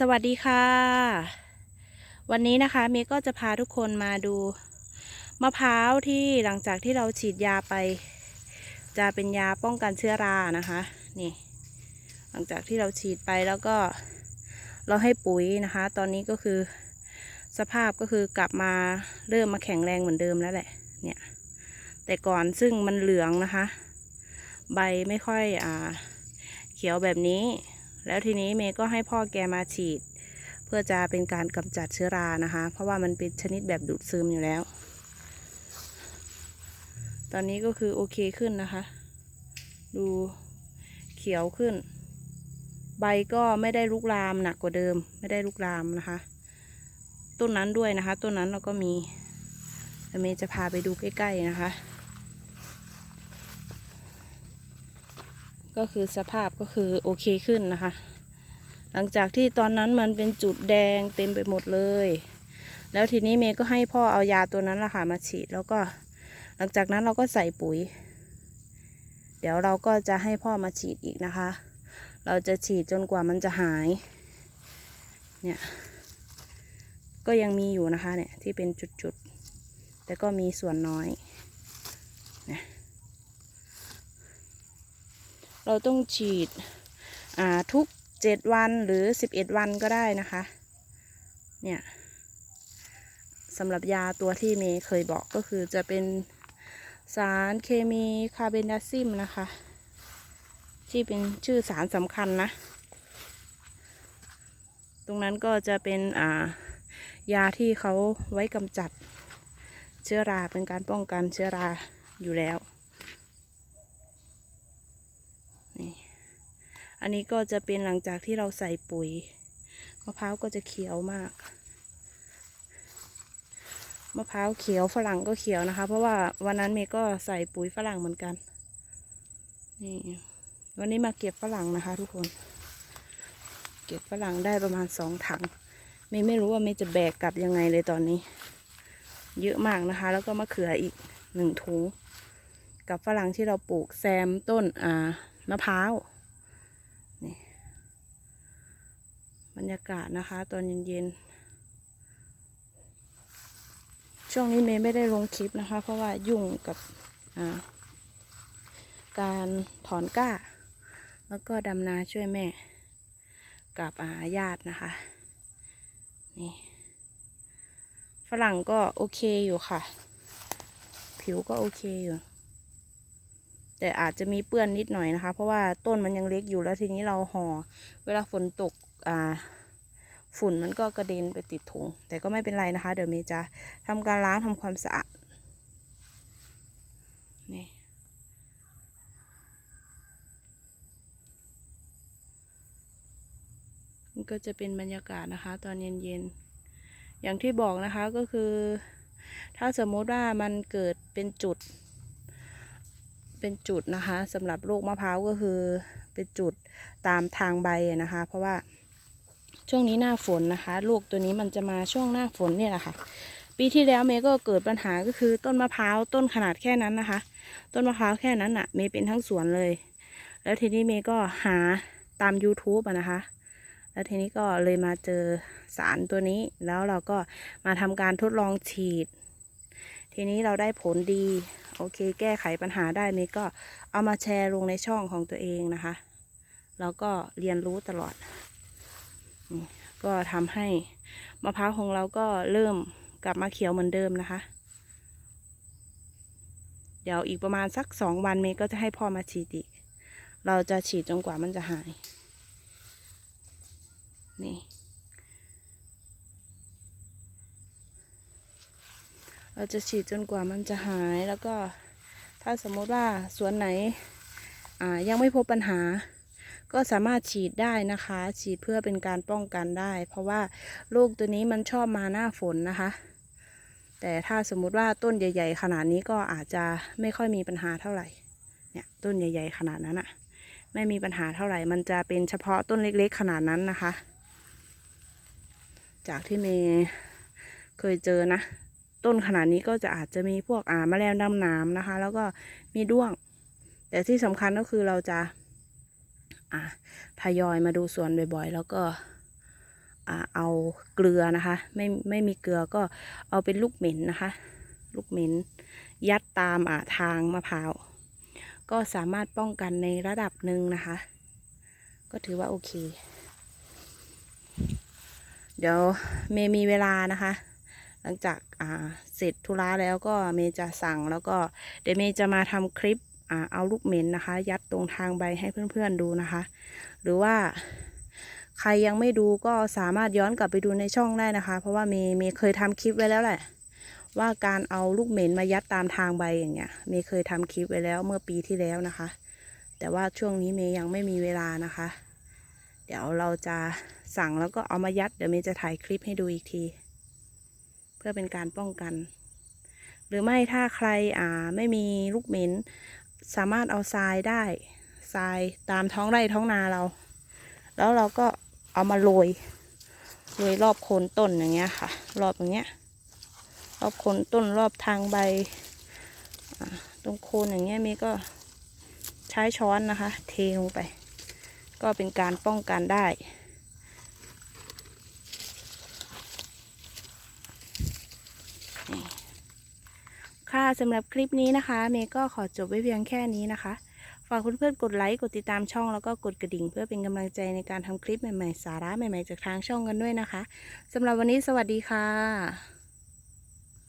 สวัสดีค่ะ วันนี้นะคะเมย์ก็จะพาทุกคนมาดู มะพร้าวที่หลังจากที่เราฉีดยาไป จะเป็นยาป้องกันเชื้อรานะคะนี่ หลังจากที่เราฉีดไปแล้วก็เราให้ปุ๋ยนะคะ ตอนนี้ก็คือสภาพก็คือกลับมาเริ่มมาแข็งแรงเหมือนเดิมแล้วแหละเนี่ยแต่ก่อนซึ่งมันเหลืองนะคะ ใบไม่ค่อยอ่าเขียวแบบนี้ แล้วทีนี้เมย์ก็ให้พ่อแกมาฉีด เพื่อจะเป็นการกำจัดเชื้อรานะคะ เพราะว่ามันเป็นชนิดแบบดูดซึมอยู่แล้ว ตอนนี้ก็คือโอเคขึ้นนะคะ ดูเขียวขึ้น ใบก็ไม่ได้ลุกลามหนักกว่าเดิม ไม่ได้ลุกลามนะคะ ต้นนั้นด้วยนะคะ ต้นนั้นเราก็มีเมย์จะพาไปดูใกล้ๆนะคะ ก็คือสภาพก็คือโอเคขึ้นนะคะ หลังจากที่ตอนนั้นมันเป็นจุดแดงเต็มไปหมดเลย แล้วทีนี้เมย์ก็ให้พ่อเอายาตัวนั้นละค่ะมาฉีดแล้วก็หลังจากนั้นเราก็ใส่ปุ๋ย เดี๋ยวเราก็จะให้พ่อมาฉีดอีกนะคะ เราจะฉีดจนกว่ามันจะหาย เนี่ย ก็ยังมีอยู่นะคะเนี่ยที่เป็นจุดๆ แต่ก็มีส่วนน้อยเนี่ย เราต้องฉีดทุกเจ็ดวันหรือสิบเอ็ดวันก็ได้นะคะ เนี่ยสำหรับยาตัวที่เมย์เคยบอกก็คือจะเป็นสารเคมีคาร์เบนดาซิมนะคะ ที่เป็นชื่อสารสำคัญนะ ตรงนั้นก็จะเป็นอ่ายาที่เขาไว้กำจัดเชื้อราเป็นการป้องกันเชื้อราอยู่แล้ว อันนี้ก็จะเป็นหลังจากที่เราใส่ปุ๋ยมะพร้าวก็จะเขียวมากมะพร้าวเขียวฝรั่งก็เขียวนะคะ เพราะว่าวันนั้นเมย์ก็ใส่ปุ๋ยฝรั่งเหมือนกันนี่วันนี้มาเก็บฝรั่งนะคะ ทุกคน เก็บฝรั่งได้ประมาณสองถังเมย์ไม่รู้ว่าเมย์จะแบกกลับยังไงเลยตอนนี้ เยอะมากนะคะ แล้วก็มะเขืออีกหนึ่งถุง กับฝรั่งที่เราปลูกแซมต้นอ่ามะพร้าว นี่บ รรยากาศนะคะ ตอนเย็นๆ ช่วงนี้เมย์ไม่ได้ลงคลิปนะคะ เพราะว่ายุ่งกับการถอนก้า แล้วก็ดำนาช่วยแม่ กับอาญาตินะคะนี่ฝรั่งก็โอเคอยู่ค่ะ ผิวก็โอเคอยู่แต่อาจจะมีเปื้อนนิดหน่อยนะคะ เพราะว่าต้นมันยังเล็กอยู่แล้วทีนี้เราห่อเวลาฝนตกอ่า ฝุ่นมันก็กระเด็นไปติดถุง แต่ก็ไม่เป็นไรนะคะ เดี๋ยวเมย์จะทำการล้างทำความสะอาดนี่นี่ก็จะเป็นบรรยากาศนะคะ ตอนเย็นๆ อย่างที่บอกนะคะก็คือ ถ้าสมมติว่ามันเกิดเป็นจุด เป็นจุดนะคะสำหรับลูกมะพร้าวก็คือเป็นจุดตามทางใบนะคะ เพราะว่า ช่วงนี้หน้าฝนนะคะ ลูกตัวนี้มันจะมาช่วงหน้าฝนเนี่ยแหละค่ะ ปีที่แล้วเมย์ก็เกิดปัญหาก็คือต้นมะพร้าวต้นขนาดแค่นั้นนะคะ ต้นมะพร้าวแค่นั้นอะ่ะ เมย์เป็นทั้งสวนเลย แล้วทีนี้เมย์ก็หาตาม YouTube อะนะคะ แล้วทีนี้ก็เลยมาเจอสารตัวนี้ แล้วเราก็มาทำการทดลองฉีด ทีนี้เราได้ผลดี โอเค แก้ไขปัญหาได้เมย์ก็เอามาแชร์ลงในช่องของตัวเองนะคะ แล้วก็เรียนรู้ตลอด ก็ทำให้มะพร้าวของเราก็เริ่มกลับมาเขียวเหมือนเดิมนะคะ เดี๋ยวอีกประมาณสักสองวันเมย์ก็จะให้พ่อมาฉีดอีก เราจะฉีดจนกว่ามันจะหาย นี่ เราจะฉีดจนกว่ามันจะหายแล้วก็ถ้าสมมติว่าสวนไหนยังไม่พบปัญหา ก็สามารถฉีดได้นะคะ ฉีดเพื่อเป็นการป้องกันได้ เพราะว่าโรคตัวนี้มันชอบมาหน้าฝนนะคะ แต่ถ้าสมมุติว่าต้นใหญ่ ๆ ขนาดนี้ก็อาจจะไม่ค่อยมีปัญหาเท่าไหร่เนี่ยต้นใหญ่ ๆ ขนาดนั้นอะไม่มีปัญหาเท่าไหร่ มันจะเป็นเฉพาะต้นเล็ก ๆ ขนาดนั้นนะคะ จากที่เมย์เคยเจอนะ ต้นขนาดนี้ก็จะอาจจะมีพวกอ่าแมลงดำนามนะคะ แล้วก็มีด้วง แต่ที่สำคัญก็คือเราจะ อ่าทยอยมาดูสวนบ่อยๆ แล้วก็เอาเกลือนะคะ ไม่ไม่มีเกลือก็เอาเป็นลูกเหม็นนะคะ ลูกเหม็นยัดตามอ่าทางมะพร้าวก็สามารถป้องกันในระดับหนึ่งนะคะ ก็ถือว่าโอเค เดี๋ยวเมย์มีเวลานะคะ หลังจากเสร็จธุระแล้วก็เมย์จะสั่งแล้วก็เดี๋ยวเมย์จะมาทำคลิป เอาลูกเหม็นนะคะ ยัดตรงทางใบให้เพื่อนๆดูนะคะ หรือว่าใครยังไม่ดูก็สามารถย้อนกลับไปดูในช่องได้นะคะ เพราะว่าเมย์เมย์เคยทำคลิปไว้แล้วแหละ ว่าการเอาลูกเหม็นมายัดตามทางใบอย่างเงี้ยเมย์เคยทำคลิปไว้แล้วเมื่อปีที่แล้วนะคะ แต่ว่าช่วงนี้เมย์ยังไม่มีเวลานะคะ เดี๋ยวเราจะสั่งแล้วก็เอามายัดเดี๋ยวเมย์จะถ่ายคลิปให้ดูอีกที เพื่อเป็นการป้องกัน หรือไม่ถ้าใครอ่าไม่มีลูกเหม็น สามารถเอาทรายได้ทรายตามท้องไร่ท้องนาเรา แล้วเราก็เอามาโรยโรยรอบโคนต้นอย่างเงี้ยค่ะ รอบอย่างเงี้ย รอบโคนต้นรอบทางใบตรงโคนอย่างเงี้ยมย์ก็ใช้ช้อนนะคะ เทลงไป ก็เป็นการป้องกันได้ สำหรับคลิปนี้นะคะ เมย์ก็ขอจบไว้เพียงแค่นี้นะคะ ฝากเพื่อนๆกดไลค์ กดติดตามช่องแล้วก็กดกระดิ่ง เพื่อเป็นกำลังใจในการทำคลิปใหม่ๆ สาระใหม่ๆ จากทางช่องกันด้วยนะคะสำหรับวันนี้สวัสดีค่ะ